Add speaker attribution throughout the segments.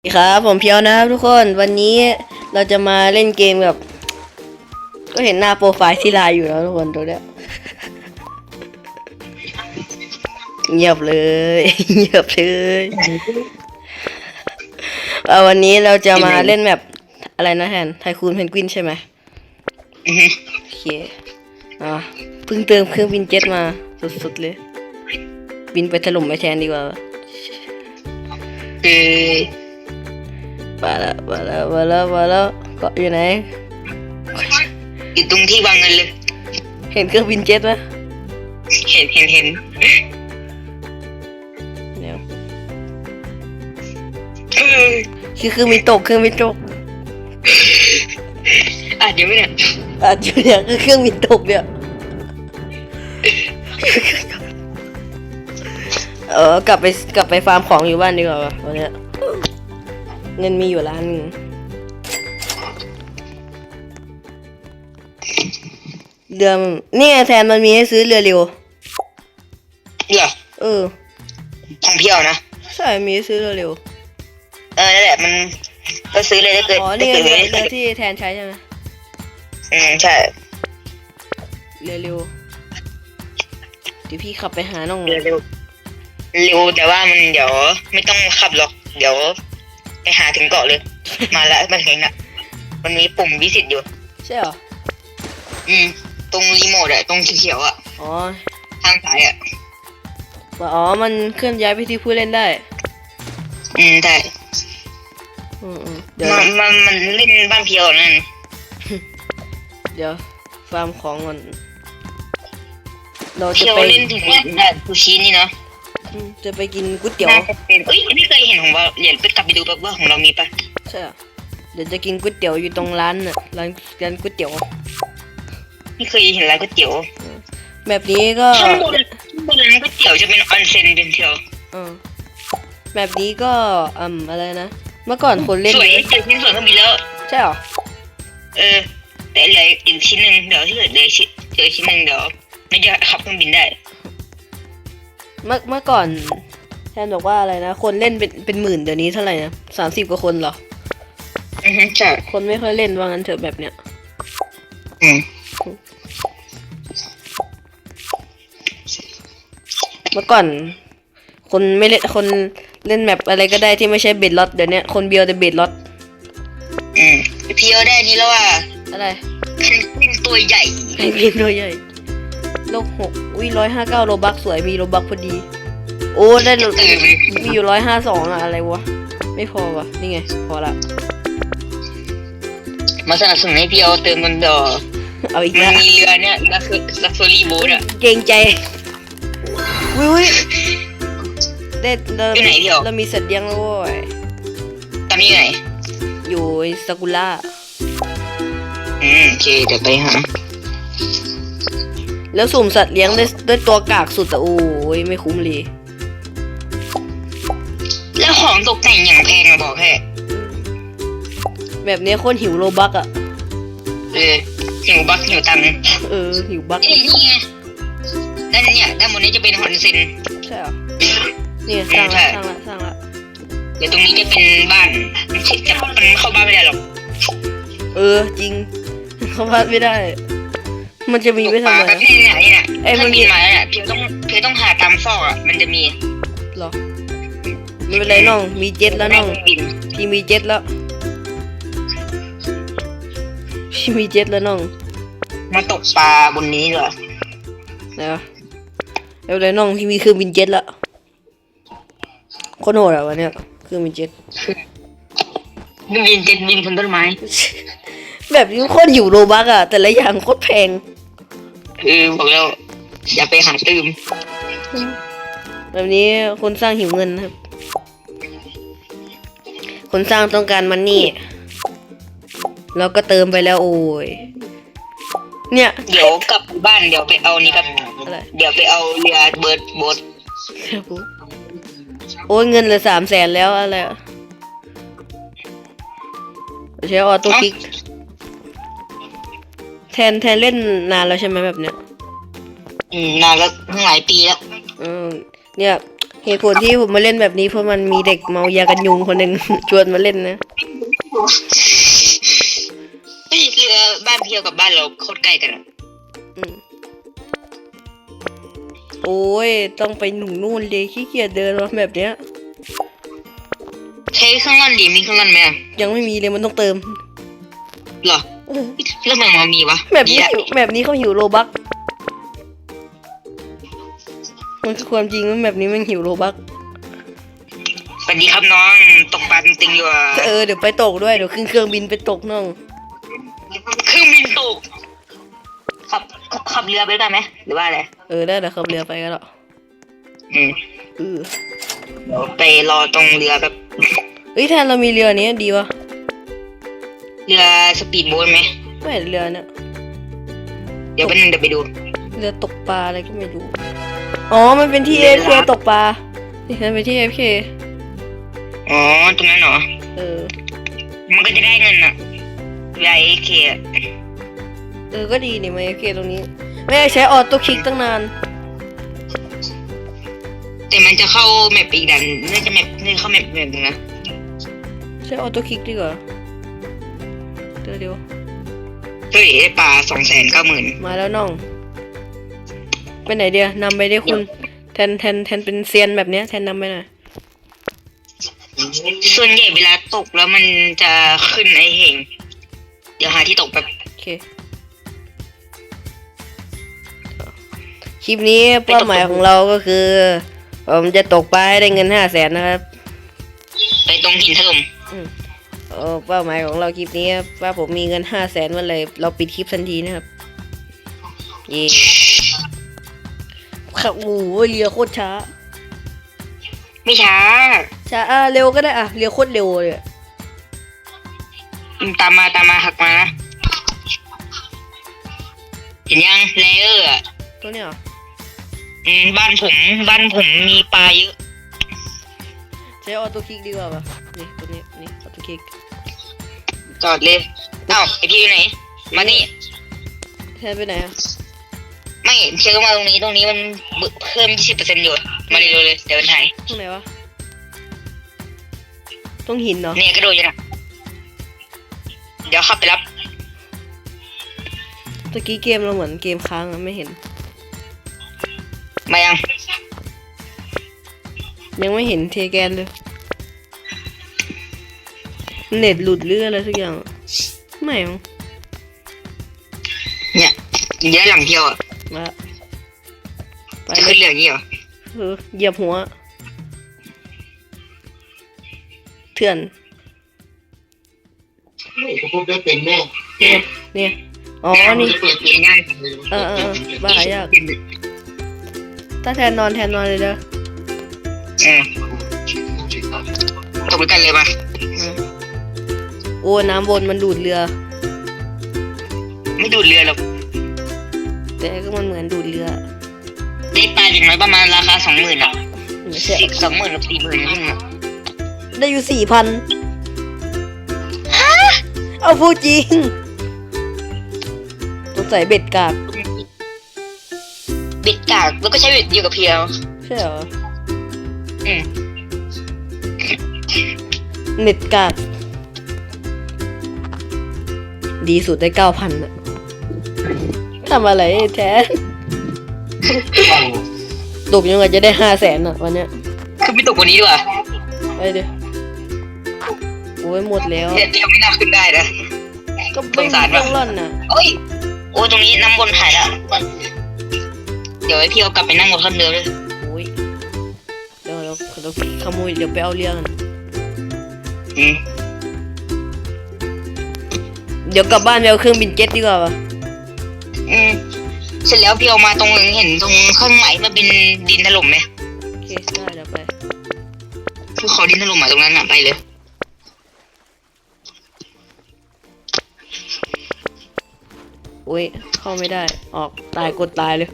Speaker 1: สวัสดีครับผมเพียวนะครับทุกคนวันนี้เราจะมาเล่นเกมกับ ก็เห็นหน้าโปรไฟล์ที่ไลน์อยู่แล้วทุกคนตัวเนี้ยเงียบเลยเงียบเลยเอาวันนี้เราจะมาเล่นแบบอะไรนะแทนไทคูนเพนกวินใช่ไหมโอเคอะเพิ่งเติมเครื่องบินเจ็ตมาสุดๆเลย บินไปถล่มไปแทนดีกว่า
Speaker 2: คือ
Speaker 1: มาแล้วมาแล้วมาแล้วมาแล้วเกาะอยู่ไหน
Speaker 2: อยู่ตรงที่วางเงินเลย
Speaker 1: เห็นเครื่องบินเจ็ตไหม
Speaker 2: เห็นเห็นเห็น
Speaker 1: เดี๋ยว
Speaker 2: เออ
Speaker 1: คือเครื่องบินตกเครื่องบินตก
Speaker 2: อะเดี๋ยวไม่เนี่ย
Speaker 1: อาจจะเนี่ยคือเครื่องบินตกเนี่ยเออกลับไปกลับไปฟาร์มของอยู่บ้านดีกว่าวะวันเนี้ย เงินมีอยู่ล้านหนึงเรือมันนี่ไงแทนมันมีให้ซื้อเรือเร็ว
Speaker 2: เหรอ
Speaker 1: เออ
Speaker 2: ของเพียวนะ
Speaker 1: ใช่มีให้ซื้อเรือเร็ว
Speaker 2: เออนั่นแหละมันก็ซื้อเลยได้เกิด
Speaker 1: อ๋อ
Speaker 2: ได้
Speaker 1: นี่ไง
Speaker 2: เกิด
Speaker 1: เรือ
Speaker 2: ไว้ได้
Speaker 1: เรือ
Speaker 2: เกิด
Speaker 1: ที่แทนใช้ใช่ไหม
Speaker 2: อืมใช่
Speaker 1: เรือเร็วเดี๋ยวพี่ขับไปหาน้อง
Speaker 2: เร็วเร็วเร็วแต่ว่ามันเดี๋ยวไม่ต้องขับหรอก เดี๋ยว ไปหาถึงเกาะเลย มาแล้วมันเห็นอะ มันมีปุ่มวิสิตอยู่
Speaker 1: ใช่เหรอ
Speaker 2: อืม ตรงรีโมทอะตรงเขียวๆอะ
Speaker 1: อ๋อ
Speaker 2: ทางซ้ายอะ
Speaker 1: ว่าอ๋อ มันเคลื่อนย้ายไปที่ผู้เล่นได้
Speaker 2: อืมใช่
Speaker 1: อืมอืมเดี๋ยว
Speaker 2: มันมันมันเล่นบ้านเพียวนั่น
Speaker 1: เดี๋ยว ฟาร์มของก่อนเรา
Speaker 2: เพี
Speaker 1: จะ
Speaker 2: ยว
Speaker 1: ไป
Speaker 2: เล่นถึงได้ซูชินี่เนาะ
Speaker 1: อืม จะไปกินก๋วยเตี๋ยว
Speaker 2: น่าจะเป็นเอ้ยไม่เคยเห็นของเราเดี๋ยวไปกลับไปดูแบบว่าของเรามีปะ
Speaker 1: ใช่เหรอเดี๋ยวจะกินก๋วยเตี๋ยวอยู่ตรงร้านน่ะร้านร้านก๋วยเตี๋ยว
Speaker 2: ไม่เคยเห็นร้านก๋วยเตี๋ยว
Speaker 1: แบบนี้ก็
Speaker 2: ข้างบนข้างบนร้านก๋วยเตี๋ยวจะเป็นออนเซ็นเป็นเที่ยว
Speaker 1: เออแบบนี้ก็อืมอะไรนะเมื่อก่อนคนเล่น
Speaker 2: สวย
Speaker 1: เยอะ
Speaker 2: เจอชิ้นส่วนเครื่องบินแล้ว
Speaker 1: ใช่เหรอ
Speaker 2: เออแต่เหลืออีกชิ้นหนึ่งเดี๋ยวที่เหลือเดี๋ยวชิ้นเจอชิ้นหนึ่งเดี๋ยวไม่จะขับเครื่องบินได้
Speaker 1: เมื่อเมื่อก่อนแทนบอกว่าอะไรนะ คนเล่นเป็นเป็นหมื่นเดี๋ยวนี้เท่าไหร่นะสามสิบกว่าคนเหรอ
Speaker 2: อือฮึใช่
Speaker 1: คนไม่ค่อยเล่นว่างั้นเถอะแบบเนี้ย
Speaker 2: อืม
Speaker 1: เมื่อก่อน คนไม่เล่นคนเล่นแมปอะไรก็ได้ที่ไม่ใช่เบดล็อตเดี๋ยวนี้คนเบียวแต่เบดล็อต
Speaker 2: อืมเพียวได้นี่แล้วว่า
Speaker 1: อะไร
Speaker 2: เพนกวินตัวใหญ่
Speaker 1: ให้กินด้วยใหญ่ โลกหกอุ้ยร้อยห้าเก้าโลบักสวยมีโลบักพอดี โอ้ได้โลมีอยู่ร้อยห้าสองอะอะไรวะ ไม่พอวะนี่ไง พอละ
Speaker 2: มาสนับสนุนให้เพียวเติมเงินดอก
Speaker 1: เอาอีก
Speaker 2: มั
Speaker 1: แล้
Speaker 2: น
Speaker 1: ว
Speaker 2: มีเรือเนี่ยลักลักซ์รี่โบ๊ทอะ
Speaker 1: เกรงใจวิวได้เรา
Speaker 2: อยู่ไหนเดี๋ยว
Speaker 1: เรามีสัตว์เลี้ยงแล้วเว้ย
Speaker 2: ตอนนี้ไหน
Speaker 1: อยู่สกุล่า
Speaker 2: อืมโอเคเดี๋ยวไปหา
Speaker 1: แล้วสุ่มสัตว์เลี้ยงด้วยด้วยตัวกากสุดอะโอ้ยไม่คุ้มเลย
Speaker 2: แล้วของตกแต่งอย่างแพงอะบอกแค่
Speaker 1: แบบนี้โคตรหิวโลบักอะ
Speaker 2: เออหิวบักหิวตังค์
Speaker 1: เออหิวบัก
Speaker 2: เอ้ยนี่ไงด้านเนี่ยด้านบนนี้จะเป็นฮอนเซ็น
Speaker 1: ใช่เหรอเนี่ยสร้าง
Speaker 2: ใช่
Speaker 1: ละสร้างละสร้างละ
Speaker 2: เดี๋ยวตรงนี้จะเป็นบ้านมันชิดจะมันเข้าบ้านไม่ได้หรอก
Speaker 1: เออจริงเขาพลาดไม่ได้ มันจะมีไว้
Speaker 2: ตกป
Speaker 1: ทำ
Speaker 2: ลา
Speaker 1: ไม
Speaker 2: แบบนี้เนี่ยนี่เนี่ย
Speaker 1: เอ้ย
Speaker 2: ถ้า
Speaker 1: มันมี
Speaker 2: บินมาแล้วเนี่ยเพียวต้องเพียวต้องหาตามซอกอะมันจะมี
Speaker 1: หรอไม่เป็นไรน้องมีเจ็ตแล้วน้อง
Speaker 2: บิน
Speaker 1: พี่มีเจ็ตแล้ว พี่มีเจ็ตแล้วน้อง
Speaker 2: มาตกปลาบนนี้เหรอ
Speaker 1: นะไม่เป็นไรน้องพี่มีเครื่องบินเจ็ตแล้วโคตรโหดอะวันเนี้ยเครื่องบินเจ็ต
Speaker 2: บินเจ็ตบินบนต้นไม้
Speaker 1: แบบนี้โคตรหิวโลบักอะแต่ละอย่างโคตรแพง
Speaker 2: เออบอกแล้วอย่าไปหาตืม
Speaker 1: แบบนี้คนสร้างหิวเงินนะครับ คนสร้างต้องการมันนี่แล้วก็เติมไปแล้วโอ้ย เนี่ย
Speaker 2: เดี๋ยวกลับบ้านเดี๋ยวไปเอานี่ครับ
Speaker 1: อะไร
Speaker 2: เดี๋ยวไปเอาเรือเบิร์ดโบ๊ท
Speaker 1: โอ้ยเงินเหลือสามแสนแล้วอะไรอะใช้ออโต้คลิกแท นแทนเล่นนานแล้วใช่ไหมแบบเนี้ย
Speaker 2: อืมนานแล้วตั้งหลายปีแล้ว
Speaker 1: เออเนี่ยเหเหตุผลที่ผมมาเล่นแบบนี้เพราะมันมีเด็กเมายากันยุงคนหนึ่ง ชวนมาเล่นนะ
Speaker 2: เฮ้ยเรือบ้านเพียวกับบ้านเราโคตรใกล้กันอะ
Speaker 1: อืมโอ้ยต้องไปหนุ่งนู่นเลยขี้เกียจเดินมาแบบเนี้ย
Speaker 2: ใช้เครื่องร่อนดีมีเครื่องร่อนไหมอะ
Speaker 1: ยังไม่มีเลยมันต้องเติม
Speaker 2: เหรอ แล้วมันมามีวะ
Speaker 1: แบบนี้
Speaker 2: ดีอะ
Speaker 1: หิวแบบนี้เขาหิวโลบักมันคือความจริงว่าแบบนี้มันหิวโลบัก
Speaker 2: สวัสดีครับน้องตกปลาติงๆอยู่อะ
Speaker 1: เออเดี๋ยวไปตกด้วยเดี๋ยวขึ้นเครื่องบินไปตกน้อง
Speaker 2: เครื่องบินตกขับขับเรือไปได้ไหมหรือว่าอะไร
Speaker 1: เออได้เดี๋ยวขับเรือไปกันหรอ
Speaker 2: อืม
Speaker 1: เออ
Speaker 2: เดี๋ยวไปรอตรงเรือแบบ
Speaker 1: เอ้ยแทนเรามีเรือนี้ดีวะ
Speaker 2: เรือสปีดโบ๊ทไหม
Speaker 1: ไม่เรือเนี่ย
Speaker 2: เดี๋ยวไปบนึงเดี๋ยวไปดู
Speaker 1: เรือตกปลาอะไรก็ไม่รู้อ๋อ มันเป็นที่เอ
Speaker 2: เรือ
Speaker 1: ฟเคตกปลานี่มันเป็นที่เอฟเค
Speaker 2: อ๋อตรงนั้นเหรอ
Speaker 1: เออ
Speaker 2: มันก็จะได้เงินอะเรือเอเค
Speaker 1: เออก็ดีนี่มาเอฟเคตรงนี้ ไม่ได้ใช้ออโต้คลิกตั้งนาน
Speaker 2: แต่มันจะเข้าแมปอีกดันน่าจะแมปน่าจะเข้าแมปแบบนึงนะ
Speaker 1: ใช้ออโต้คลิกดีกว่า เดี๋ยวเดี๋ยว
Speaker 2: เฮ้ยได้ปลาสองแสนเก้าหมื่น
Speaker 1: มาแล้วน้อง ไปไหนเดียวนำไปได้คุณ แทนแทนแทนเป็นเซียนแบบเนี้ยแทนนำไปหน่อย
Speaker 2: ส่วนใหญ่เวลาตกแล้วมันจะขึ้นไอเหงเดี๋ยวหาที่ตกแบบ
Speaker 1: โอเค คลิปนี้เป้าหมายของเราก็คือ ผมจะตกปลาให้ได้เงินห้าแสนนะครับ
Speaker 2: ไปตรงหินถล่ม
Speaker 1: เออเป้าหมายของเราคลิปนี้ครับว่าผมมีเงินห้าแสนมาเลย เราปิดคลิปทันทีนะครับเย่ขับโอ้โหเรือโคตรช้า
Speaker 2: ไม่ช้า
Speaker 1: ช้าอะเร็วก็ได้อะเรือโคตรเร็วเลยอะ
Speaker 2: ตามมาตามมาหักมานะเห็นยังเลเยอร์อะ
Speaker 1: ตัวเนี้ยเหรอ
Speaker 2: อืมบ้านผม บ้านผมมีปลาเยอะ
Speaker 1: ใช้ออโต้คลิกดีกว่าป่ะนี่ตัวนี้นี่ออโต้ คลิก
Speaker 2: จอดเลยเอ้าไอพี่อยู่ไหน มานี่
Speaker 1: แทนไปไหนอะ
Speaker 2: ไม่เชื่อมาตรงนี้ตรงนี้มันเพิ่มยี่สิบเปอร์เซ็นต์อยู่มาเร็วๆเลยเดี๋ยวมันหาย
Speaker 1: ตรงไหนวะตรงหินเหรอ
Speaker 2: เนี่ยกระโดดอยู่นะเดี๋ยวขับไปรับ
Speaker 1: ตะกี้เกมเราเหมือนเกมค้างอะไม่เห็น
Speaker 2: มายัง
Speaker 1: ยังไม่เห็นเทแกนเลย เน็ตหลุดหรืออะไรสักอย่างไม่มั้ง
Speaker 2: เนี่ยเดี๋ยวหลังเที่ยวอะ
Speaker 1: มาไป
Speaker 2: จะ
Speaker 1: เล
Speaker 2: ขึ้
Speaker 1: ย
Speaker 2: นเรืออย่างนี้เหรอ
Speaker 1: เออเหยียบหัว เถื่อน
Speaker 3: พูดได้เป็นแน่
Speaker 1: เนี่ย อ๋อ นี่
Speaker 3: เปิดเพลง
Speaker 2: ง่าย
Speaker 1: เออเออเออบ้ายาก ถ้าแทนนอนแทนนอนเลยเด้อ
Speaker 2: เออตกด้วยกันเลยมา
Speaker 1: อืม โอ้น้ำวนมันดูดเรือ
Speaker 2: ไม่ดูดเรือหรอก
Speaker 1: แต่ก็มันเหมือนดูดเรือ
Speaker 2: ได้ปลาอย่างน้อยประมาณราคาสองหมื่นอะ
Speaker 1: ไม่ใช่
Speaker 2: สิบสองหมื่นหรือสี่หมื่นขึ้นอะ
Speaker 1: ได้อยู่สี่พันเอาพูดจริงต้องใส่เบ็ดกาก
Speaker 2: เบ็ดกากแล้วก็ใช้เบ็ดอยู่กับเพียว
Speaker 1: ใช่เหรอ
Speaker 2: อืม
Speaker 1: เน็ตกาก ดีสุดได้เก้าพันอะทำอะไรแท้ตกยังไงจะได้ห้าแสนอะวันเนี้ย
Speaker 2: คือไม่ตกวันนี้ดีกว่า
Speaker 1: ไปดิโอ้ยหมดแล้ว
Speaker 2: เนี่ยเที่ยวไม่น่าขึ้นได้นะ
Speaker 1: ก็ไม่
Speaker 2: สง
Speaker 1: มี
Speaker 2: สาร
Speaker 1: เครื่
Speaker 2: ว่ะ
Speaker 1: องร่อนน่ะ
Speaker 2: โอ้ยโอ้ยตรงนี้น้ำวนหายแล้วเดี๋ยวให้พี่เอากลับไปนั่งบนคันเดิมเลย
Speaker 1: โอ้ยเดี๋ยวเราเราขโมยเดี๋ยวไปเอาเรือกัน
Speaker 2: อืม
Speaker 1: เดี๋ยวกลับบ้านไปเอาเครื่องบินเจ็ตดีกว่าปะ
Speaker 2: อืมเสร็จแล้วพี่เอามาตรงเห็นตรงข้างไหนมันเป็นดินถล่มไหม
Speaker 1: โอเคได้เดี๋ยวไป
Speaker 2: คือเขาดินถล่มมาตรงนั้นอะไปเลย
Speaker 1: โอ้ยเข้าไม่ได้ ออกตายกดตายเลย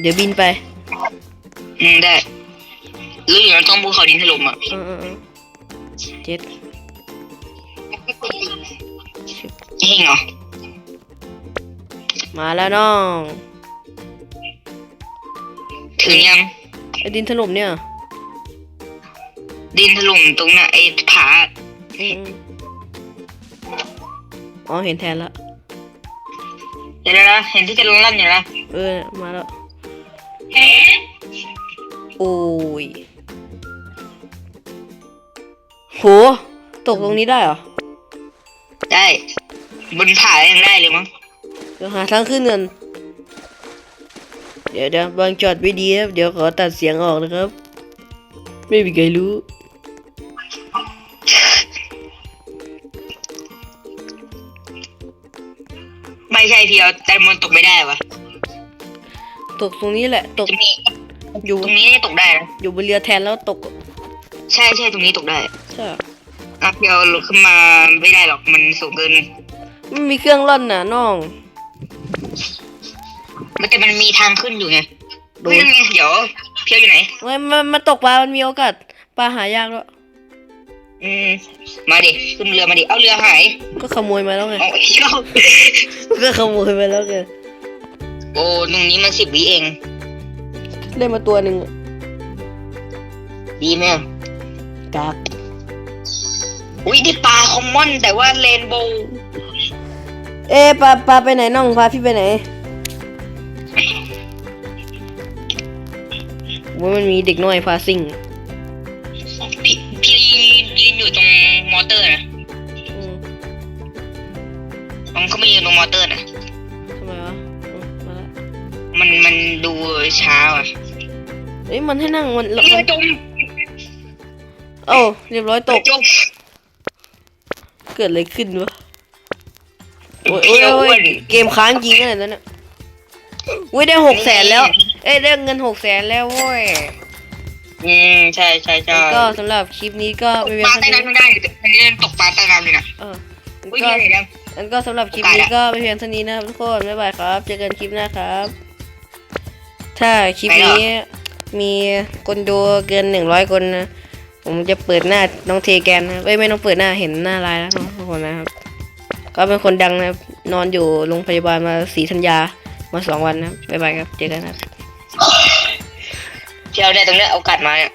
Speaker 1: เดี๋ยวบินไป
Speaker 2: อืมได้หรืออย่างนั้นต้องภูเขาดินถล่มอะ
Speaker 1: เออเออเออเจ็ด
Speaker 2: เองเหรอ
Speaker 1: มาแล้วน้อง
Speaker 2: ถึงยัง
Speaker 1: ไอ้ดินถล่มเนี่ย
Speaker 2: ดินถล่มตรงน่ะไอ้ผา
Speaker 1: อืมอ๋อเห็นแทนละ
Speaker 2: เดี๋ยวนะเห็นที่จะลงลั่นอยู่นะ
Speaker 1: เออมาแล้วโอ้ยโหตกตรงนี้ได้เหรอ
Speaker 2: ได้ บนผายังได้เลยมั้ง
Speaker 1: เดี๋ยวหาทางขึ้นเงินเดี๋ยวเดี๋ยวบางจอดไม่ดีครับ เดี๋ยวขอตัดเสียงออกนะครับ ไม่มีใครรู้
Speaker 2: ไม่ใช่เพียวแต่มันตกไม่ได้วะ
Speaker 1: ตกตรงนี้แหละ ตก
Speaker 2: ตรงนี้
Speaker 1: อยู่
Speaker 2: ตรงนี้ตกได้นะ
Speaker 1: อยู่บนเรือแทนแล้วตก
Speaker 2: ใช่ใช่ตรงนี้ตกได้
Speaker 1: ใช่
Speaker 2: อะเพียวหลุดขึ้นมาไม่ได้หรอกมันสูงเกิน
Speaker 1: มันมีเครื่องร่อนน่ะน้อง
Speaker 2: มันแต่มันมีทางขึ้นอยู่ไง
Speaker 1: โด
Speaker 2: เฮ้ย
Speaker 1: น
Speaker 2: นั่นไงเดี๋ยวเพียวอยู่ไหน
Speaker 1: ไม่มามาตกปลา มันมีโอกาสปลาหายากแล้วย
Speaker 2: อืมมาดิขึ้นเรือมาดิเอาเรือหาย
Speaker 1: ก็ขโมยมาแล้วไง
Speaker 2: เอาไอ้เหี้ย
Speaker 1: ก็ขโมยไปแล้วไง
Speaker 2: โอ้ตรงนี้มันสิบวิเอง
Speaker 1: ได้มาตัวหนึ่งอะ
Speaker 2: ดีไหมอะ
Speaker 1: กาก
Speaker 2: อุ้ยได้ปลาคอมมอน แต่ว่าเรนโบว์
Speaker 1: เอ๊ะปลาปลาไปไหนน้องพาพี่ไปไหนว่ามันมีเด็กน้อยพาซิ่ง
Speaker 2: พี่พี่ยืนยืนอยู่ตรงมอเตอร์นะ
Speaker 1: อืม
Speaker 2: มันเขาไม่ยืนตรงมอเตอร์นะ
Speaker 1: ทำไมวะอืมมาละ
Speaker 2: มันมันดูช้าอะ
Speaker 1: เอ้ยมันให้นั่งมัน
Speaker 2: เรือจม
Speaker 1: โอ้าเรียบร้อยต
Speaker 2: เรือกจม
Speaker 1: เกิดอะไรขึ้นวะ โอ้ยโอ้ย
Speaker 2: เพียว
Speaker 1: โอ้
Speaker 2: อ้วยน
Speaker 1: เกมค้างจริงขนาดนั้นอะอุ้ยได้หกแสนแล้ว เอ้ยได้เงินหกแสนแล้วเว้ย
Speaker 2: อืมใช่ใช่ใช่
Speaker 1: แล้วก็สำหรับคลิปนี้ก็ไม่เพีย
Speaker 2: ป
Speaker 1: ง
Speaker 2: ลา
Speaker 1: เท่า
Speaker 2: ใต้
Speaker 1: นี้
Speaker 2: น้ำไม่ได้อันนี้ตกปลาใต้น้ำเลยนะ
Speaker 1: เออ
Speaker 2: อุ้ย
Speaker 1: ก็
Speaker 2: เห็นแล้ว
Speaker 1: อันก็สำหรับคลิปนี้ก็ไม่เพียงเท่านี้นะครับทุกคน บ๊ายบายครับ เจอกันคลิปหน้าครับ ถ้าคลิปนี้มีคนดูเกินหนึ่งร้อยคนนะ ผมจะเปิดหน้าน้องเทแกนนะเอ้ยไม่ต้องเปิดหน้าเห็นหน้าลายแล้วเนาะทุกคนนะครับ ก็เป็นคนดังนะครับ นอนอยู่โรงพยาบาลมาสีธัญญามาสองวันนะบ๊ายบายครับ เจอกันนะครับ
Speaker 2: เพียวเนี่ยตรงเนี้ยเอากัดมาเนี่ย